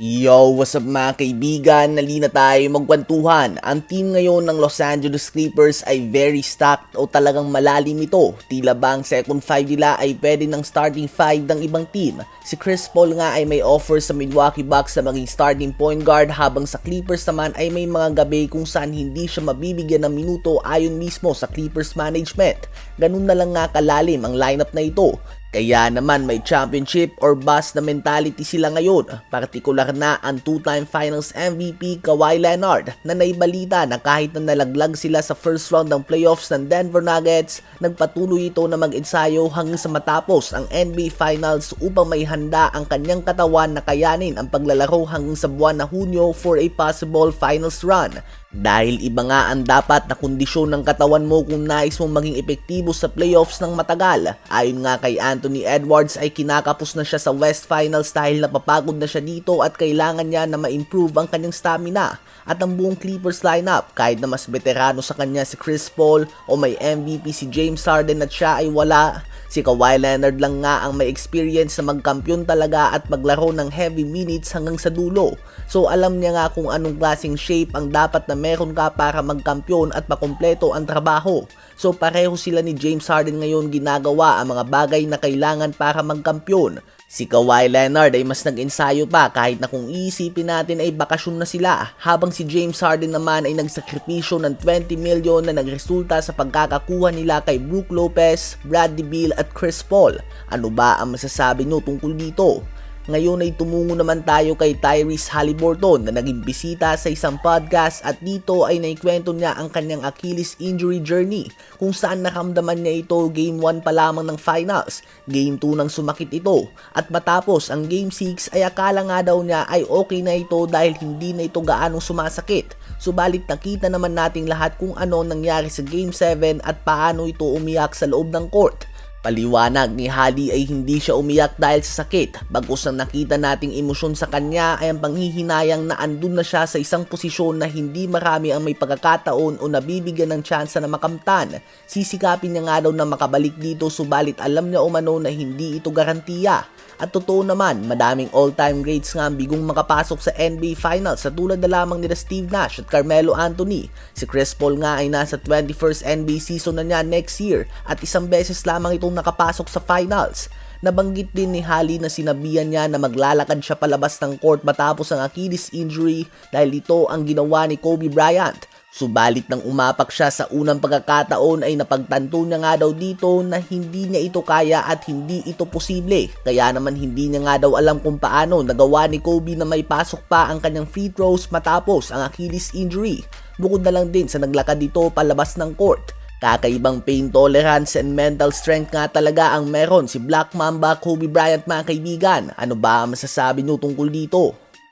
Yo, what's up mga kaibigan? Nalina tayo magkwentuhan. Ang team ngayon ng Los Angeles Clippers ay very stacked o talagang malalim ito. Tila ba ang second five nila ay pwede ng starting five ng ibang team. Si Chris Paul nga ay may offer sa Milwaukee Bucks na maging starting point guard habang sa Clippers naman ay may mga gabi kung saan hindi siya mabibigyan ng minuto ayon mismo sa Clippers management. Ganun na lang nga kalalim ang lineup na ito. Kaya naman may championship or bust na mentality sila ngayon. Partikular na ang two-time finals MVP Kawhi Leonard na naibalita na kahit na nalaglag sila sa first round ng playoffs ng Denver Nuggets, nagpatuloy ito na mag-ensayo hanggang sa matapos ang NBA Finals upang may handa ang kanyang katawan na kayanin ang paglalaro hanggang sa buwan na Hunyo for a possible finals run. Dahil iba nga ang dapat na kondisyon ng katawan mo kung nais mong maging epektibo sa playoffs ng matagal. Ayon nga kay Anthony Edwards ay kinakapos na siya sa West Finals dahil napapagod na siya dito at kailangan niya na ma-improve ang kanyang stamina. At ang buong Clippers lineup kahit na mas veterano sa kanya si Chris Paul o may MVP si James Harden at siya ay wala Si Kawhi Leonard lang nga ang may experience na magkampiyon talaga at maglaro ng heavy minutes hanggang sa dulo. So alam niya nga kung anong klaseng shape ang dapat na meron ka para magkampiyon at makumpleto ang trabaho. So pareho sila ni James Harden ngayon ginagawa ang mga bagay na kailangan para magkampiyon. Si Kawhi Leonard ay mas nag-ensayo pa kahit na kung iisipin natin ay bakasyon na sila habang si James Harden naman ay nagsakripisyo ng 20 million na nagresulta sa pagkakakuha nila kay Brook Lopez, Bradley Beal at Chris Paul. Ano ba ang masasabi nyo tungkol dito? Ngayon ay tumungo naman tayo kay Tyrese Halliburton na naging bisita sa isang podcast at dito ay naikwento niya ang kanyang Achilles injury journey kung saan nakamdaman niya ito game 1 pa lamang ng finals, game 2 nang sumakit ito at matapos ang game 6 ay akala nga daw niya ay okay na ito dahil hindi na ito gaanong sumasakit. Subalit nakita naman nating lahat kung ano nangyari sa game 7 at paano ito umiyak sa loob ng court. Paliwanag ni Hali ay hindi siya umiyak dahil sa sakit. Bagkus na nakita nating emosyon sa kanya ay ang panghihinayang na andun na siya sa isang posisyon na hindi marami ang may pagkakataon o nabibigyan ng tsansa na makamtan. Sisikapin niya nga daw na makabalik dito subalit alam niya umano na hindi ito garantiya. At totoo naman, madaming all-time greats nga ang bigong makapasok sa NBA Finals sa tulad na lamang nila Steve Nash at Carmelo Anthony. Si Chris Paul nga ay nasa 21st NBA season na niya next year at isang beses lamang itong nakapasok sa finals. Nabanggit din ni Hali na sinabihan niya na maglalakad siya palabas ng court matapos ang Achilles injury dahil ito ang ginawa ni Kobe Bryant. Subalit nang umapak siya sa unang pagkakataon ay napagtanto niya nga daw dito na hindi niya ito kaya at hindi ito posible. Kaya naman hindi niya nga daw alam kung paano nagawa ni Kobe na may pasok pa ang kanyang free throws matapos ang Achilles injury. Bukod na lang din sa naglakad dito palabas ng court. Kakaibang pain tolerance and mental strength nga talaga ang meron si Black Mamba Kobe Bryant mga kaibigan. Ano ba ang masasabi niyo tungkol dito?